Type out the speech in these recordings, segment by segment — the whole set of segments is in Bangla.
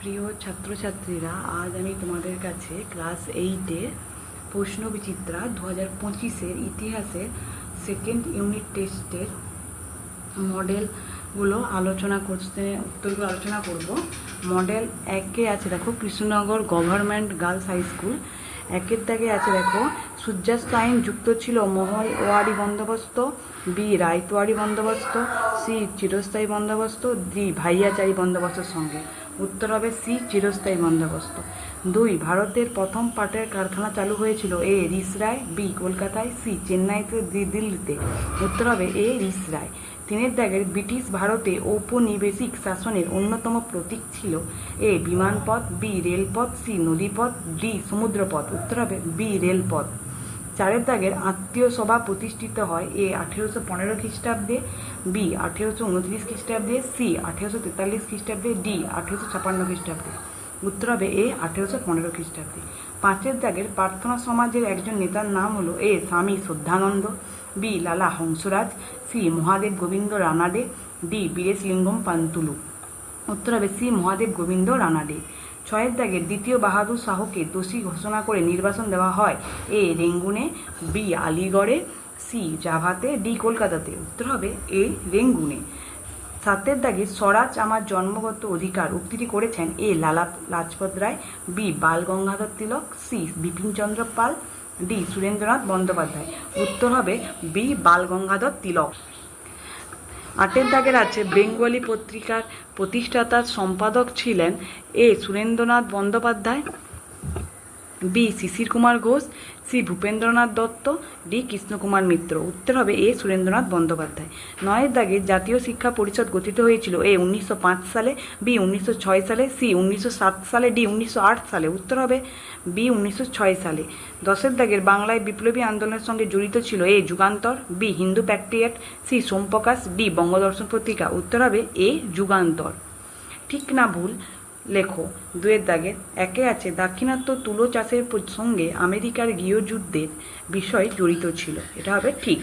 প্রিয় ছাত্রছাত্রীরা, আজ আমি তোমাদের কাছে ক্লাস এইটে প্রশ্ন বিচিত্রা দু হাজার পঁচিশের ইতিহাসের সেকেন্ড ইউনিট টেস্টের মডেলগুলো আলোচনা করতে, উত্তরগুলো আলোচনা করব। মডেল একে আছে দেখো Krishnanagar government girls high school একের দাগে আছে দেখো সূর্যাস্ত আইন যুক্ত ছিল মহল ওয়ারি বন্দোবস্ত, বি রায়তোয়ারি বন্দোবস্ত, সি চিরস্থায়ী বন্দোবস্ত, ডি ভাইয়াচারী বন্দোবস্তের সঙ্গে। উত্তর হবে সি, চিরস্থায়ী বন্দোবস্ত। দুই, ভারতের প্রথম পাটের কারখানা চালু হয়েছিল এ রিসরায় বি, কলকাতায়, সি, চেন্নাইতে দিল্লিতে। উত্তর হবে এ রিসরায় তিনের দাগের ব্রিটিশ ভারতে ঔপনিবেশিক শাসনের অন্যতম প্রতীক ছিল এ, বিমানপথ, বি, রেলপথ, সি, নদীপথ, ডি, সমুদ্রপথ। উত্তর হবে বি, রেলপথ। চারের দাগের আত্মীয় সভা প্রতিষ্ঠিত হয় এ আঠেরোশো পনেরো খ্রিস্টাব্দে, বি আঠেরোশো উনত্রিশ খ্রিস্টাব্দে, সি আঠেরোশো তেতাল্লিশ খ্রিস্টাব্দে, ডি আঠেরোশো ছাপান্ন খ্রিস্টাব্দে। উত্তর হবে এ আঠেরোশো পনেরো খ্রিস্টাব্দে। পাঁচের দাগের প্রার্থনা সমাজের একজন নেতার নাম হলো এ Swami Shraddhanand, B Lala Hansraj, C Mahadev Govind Ranade D Veeresalingam Pantulu. উত্তর হবে সি মহাদেব গোবিন্দ রানাডে ছয়ের দাগে দ্বিতীয় বাহাদুর শাহকে দোষী ঘোষণা করে নির্বাসন দেওয়া হয়। এ রেঙ্গুনে, বি আলিগড়ে, সি জাভাতে, ডি কলকাতাতে। উত্তর হবে এ রেঙ্গুনে। সাতের দাগে স্বরাজ আমার জন্মগত অধিকার উক্তিটি করেছেন A Lala Lajpat Rai, B Bal Gangadhar Tilak, C Bipinchandra Pal, D Surendranath Bandyopadhyay. উত্তর হবে বি বাল গঙ্গাধর তিলক। আটের দাগের আছে বেঙ্গলি পত্রিকার প্রতিষ্ঠাতার সম্পাদক ছিলেন A Surendranath Bandyopadhyay. B Sisir Kumar Ghosh, C Bhupendranath Dutta, D Krishnakumar Mitra. উত্তর হবে এ সুরেন্দ্রনাথ বন্দ্যোপাধ্যায়। নয়ের দাগে জাতীয় শিক্ষা পরিষদ গঠিত হয়েছিল এ উনিশশো পাঁচ সালে, বি উনিশশো ছয় সালে, সি উনিশশো সাত সালে, ডি উনিশশো আট সালে। উত্তর হবে বি উনিশশো ছয় সালে। দশের দাগের বাংলায় বিপ্লবী আন্দোলনের সঙ্গে জড়িত ছিল A Jugantar, B Hindu patriot, C Somprakash, D Bangadarshan পত্রিকা। উত্তর হবে এ যুগান্তর। ঠিক না ভুল লেখো, দুয়ের দাগের একে আছে দাক্ষিণাত্য তুলো চাষের সঙ্গে আমেরিকার গৃহযুদ্ধের বিষয় জড়িত ছিল। এটা হবে ঠিক।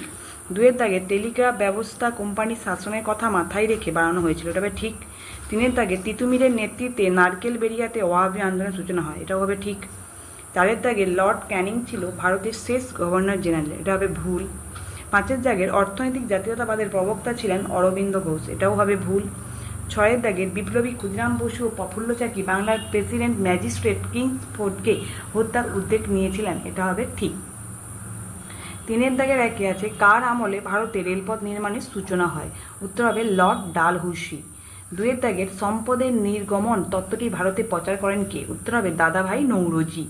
দুয়ের দাগে টেলিগ্রাফ ব্যবস্থা কোম্পানির শাসনের কথা মাথায় রেখে বানানো হয়েছিল। এটা হবে ঠিক। তিনের দাগে তিতুমিরের নেতৃত্বে নারকেল বেরিয়াতে ওয়াহাবি আন্দোলনের সূচনা হয়। এটাও হবে ঠিক। চারের দাগে লর্ড ক্যানিং ছিল ভারতের শেষ গভর্নর জেনারেল। এটা হবে ভুল। পাঁচের দাগের অর্থনৈতিক জাতীয়তাবাদের প্রবক্তা ছিলেন অরবিন্দ ঘোষ। এটাও হবে ভুল। ছয়ের দাগের বিপ্লবী ক্ষুদিরাম বসু ও প্রফুল্ল চাকি বাংলার প্রেসিডেন্ট ম্যাজিস্ট্রেট কিংসফোর্ডকে হত্যার উদ্যোগ নিয়েছিলেন। এটা হবে ঠিক। তিনের দাগের একে আছে। কার আমলে ভারতে রেলপথ নির্মাণের সূচনা হয়? উত্তর হবে লর্ড ডালহৌসি। দুয়ের দাগের সম্পদের নির্গমন তত্ত্বটি ভারতে প্রচার করেন কে? উত্তর হবে দাদাভাই নৌরজি।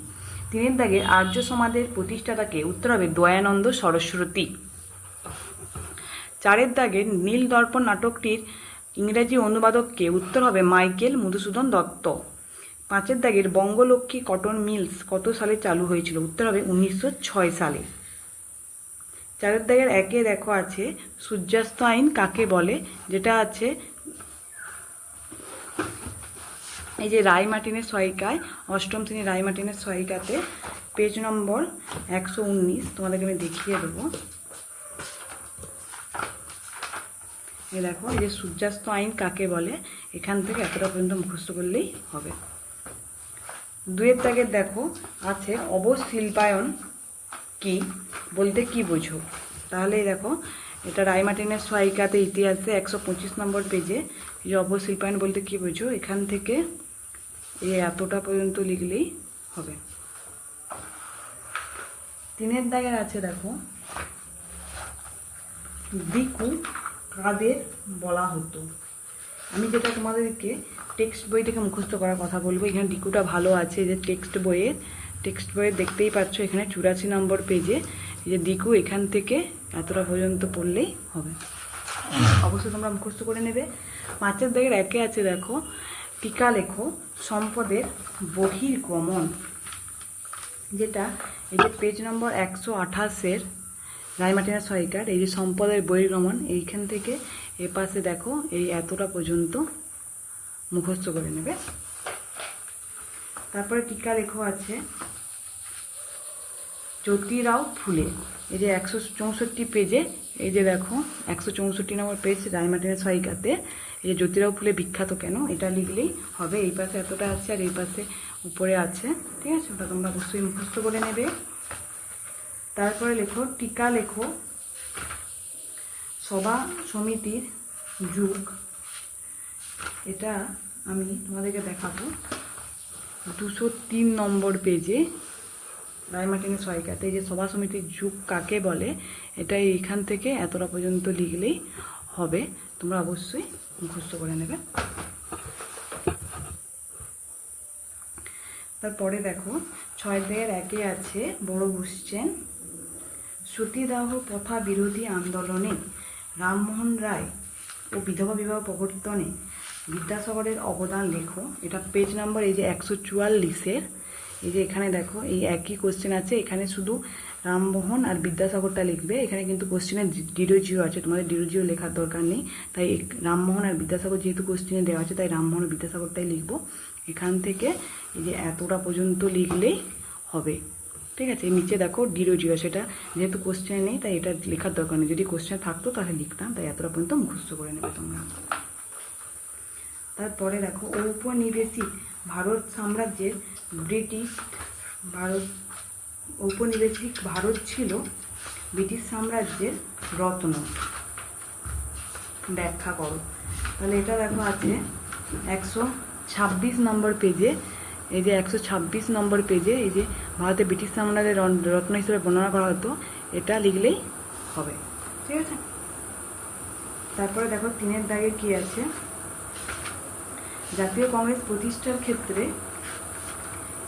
তিনের দাগের আর্য সমাজের প্রতিষ্ঠাতাকে উত্তর হবে দয়ানন্দ সরস্বতী। চারের দাগের নীল দর্পণ নাটকটির ইংরেজি অনুবাদককে উত্তর হবে মাইকেল মধুসূদন দত্ত। পাঁচের দাগের বঙ্গলক্ষ্মী কটন মিলস কত সালে চালু হয়েছিল? উত্তর হবে উনিশশো ছয় সালে। চারের দাগের একে দেখো আছে, সূর্যাস্ত আইন কাকে বলে? যেটা আছে এই যে রায় মার্টিনের সহায়িকায় অষ্টম শ্রেণি রায় মার্টিনের সহায়িকাতে পেজ নম্বর একশো উনিশ, তোমাদেরকে আমি দেখিয়ে দেবো। এই দেখো, এই যে সূর্যাস্ত আইন কাকে বলে? এখান থেকে এতটা পর্যন্ত মুখস্থ করলেই হবে। দুয়ের দাগে দেখো, আছে অবশিল্পায়ন কি? বলতে কি বোঝো? তাহলেই দেখো, এটা রায়মার্টিনের সহায়িকাতে ইতিহাসে একশো পঁচিশ নম্বর পেজে যে অবশিল্পায়ন বলতে কি বোঝো? এখান থেকে এই এতটা পর্যন্ত লিখলেই হবে। তিনের দাগের আছে দেখো, দিকু কাদের বলা হতো? আমি যেটা তোমাদেরকে টেক্সট বই থেকে মুখস্থ করার কথা বলব, এখানে ডিকুটা ভালো আছে যে টেক্সট বইয়ের টেক্সট বইয়ে দেখতেই পাচ্ছ এখানে চুরাশি নম্বর পেজে যে দিকু এখান থেকে এতটা পর্যন্ত পড়লেই হবে। অবশ্যই তোমরা মুখস্থ করে নেবে। পাঁচের দাগের একে আছে দেখো, টিকা লেখো, সম্পদের বহির্গমন, যেটা এই যে পেজ নম্বর একশো আঠাশের রায়মাটিনা সহায়িকার এই যে সম্পদের বহির্গমন, এইখান থেকে এ পাশে দেখো, এই এতটা পর্যন্ত মুখস্থ করে নেবে। তারপরে টিকা লেখো আছে, জ্যোতিরাও ফুলে। এই যে একশো চৌষট্টি পেজে, এই যে দেখো, একশো চৌষট্টি নম্বর পেজ রায়মাটিনের সহায়িকাতে এই যে জ্যোতিরাও ফুলে বিখ্যাত কেন, এটা লিখলেই হবে। এই পাশে এতটা আছে আর এই পাশে উপরে আছে, ঠিক আছে? ওটা তোমরা অবশ্যই মুখস্থ করে নেবে। তারপরে লেখো, টিকা লেখো। সভা সমিতির যুগ। এটা আমি তোমাদেরকে দেখাবো। দুশো তিন নম্বর পেজে রায়মার্টিনের সহায়িকাতে যে সভা সমিতির যুগ কাকে বলে, এটা এইখান থেকে এতটা পর্যন্ত লিখলেই হবে। তোমরা অবশ্যই মুখস্থ করে নেবে। তারপরে দেখো ছয় দেয়ের একে আছে বড় কোশ্চেন সতীদাহ প্রথা বিরোধী আন্দোলনে রামমোহন রায় ও বিধবা বিবাহ প্রবর্তনে বিদ্যাসাগরের অবদান লেখো। এটা পেজ নাম্বার এই যে একশো চুয়াল্লিশের। এই যে এখানে দেখো, এই একই কোশ্চেন আছে। এখানে শুধু রামমোহন আর বিদ্যাসাগরটা লিখবে। এখানে কিন্তু কোশ্চেনে ডিডো জিও আছে। তোমাদের ডিডো জিও লেখার দরকার নেই। তাই রামমোহন আর বিদ্যাসাগর যেহেতু কোশ্চেনে দেওয়া আছে, তাই রামমোহন আর বিদ্যাসাগরটাই লিখব। এখান থেকে এই যে এতটা পর্যন্ত লিখলেই হবে। ঠিক আছে নিচে দেখো ডিরো জিরো সেটা যেহেতু কোশ্চেন নেই, তাই এটা লেখার দরকার নেই। যদি কোশ্চেন থাকতো তাহলে লিখতাম, তাই এতটা পর্যন্ত মুখস্থ করে নেবে তোমরা। তারপরে দেখো, ঔপনিবেশিক, ভারত সাম্রাজ্যের ব্রিটিশ ভারত, ঔপনিবেশিক ভারত ছিল ব্রিটিশ সাম্রাজ্যের রত্ন। ব্যাখ্যা করো। তাহলে এটা দেখো আছে একশো ছাব্বিশ নম্বর পেজে এই যে একশো ছাব্বিশ নম্বর পেজে এই যে ভারতে ব্রিটিশ সাম্রাজ্যের রত্ন হিসেবে বর্ণনা করা হতো, এটা লিখলেই হবে। ঠিক আছে? তারপরে দেখো তিনের দাগে কি আছে? জাতীয় কংগ্রেস প্রতিষ্ঠার ক্ষেত্রে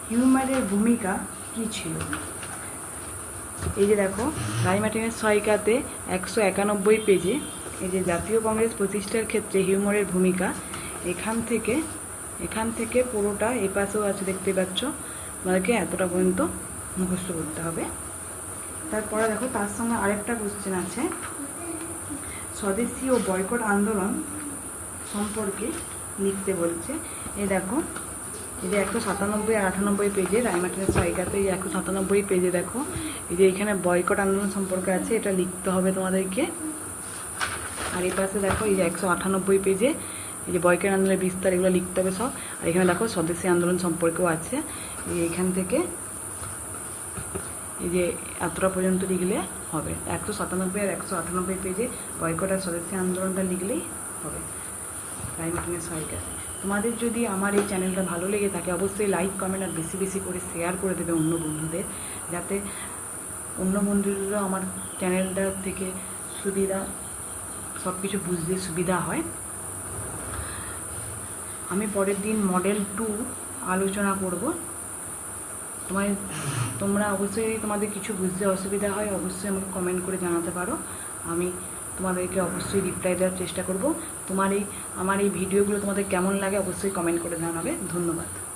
হিউমারের ভূমিকা কি ছিল? এই যে দেখো রাইমার্টিনের সহায়িকাতে একশো একানব্বই পেজে এই যে জাতীয় কংগ্রেস প্রতিষ্ঠার ক্ষেত্রে হিউমারের ভূমিকা, এখান থেকে এখান থেকে পুরোটা এই পাশেও আছে দেখতে পাচ্ছ। তোমাদেরকে এতটা পর্যন্ত মুখস্থ করতে হবে। তারপরে দেখো, তার সঙ্গে আরেকটা কোশ্চেন আছে। স্বদেশী ও বয়কট আন্দোলন সম্পর্কে লিখতে বলছে। এই দেখো, এই যে একশো সাতানব্বই আর আটানব্বই পেজে রায়মার্টিনের সহায়িকাতে এই একশো সাতানব্বই পেজে দেখো, এই যে এখানে বয়কট আন্দোলন সম্পর্কে আছে, এটা লিখতে হবে তোমাদেরকে। আর এই পাশে দেখো, এই যে একশো আটানব্বই পেজে এই যে বয়কট আন্দোলনের বিস্তার এগুলো লিখতে হবে সব। আর এখানে দেখো স্বদেশী আন্দোলন সম্পর্কেও আছে। এখান থেকে এই যে এতটা পর্যন্ত লিখলে হবে। একশো সাতানব্বই আর একশো আটানব্বই পেজে বয়কট আর স্বদেশী আন্দোলনটা লিখলেই হবে। রাইমার্টিনের সহায়িকা তোমাদের যদি আমার এই চ্যানেলটা ভালো লেগে থাকে, অবশ্যই লাইক কমেন্ট আর বেশি বেশি করে শেয়ার করে দেবে অন্য বন্ধুদের। যাতে অন্য বন্ধুদেরও আমার চ্যানেলটা থেকে সুবিধা সব কিছু বুঝতে সুবিধা হয়। আমি পরের দিন মডেল টু আলোচনা করব। তোমার তোমরা অবশ্যই তোমাদের কিছু বুঝতে অসুবিধা হয়, অবশ্যই আমাকে কমেন্ট করে জানাতে পারো। আমি তোমাদেরকে অবশ্যই রিপ্লাই দেওয়ার চেষ্টা করব। তোমার এই, আমার এই ভিডিওগুলো তোমাদের কেমন লাগে অবশ্যই কমেন্ট করে জানাবে। ধন্যবাদ।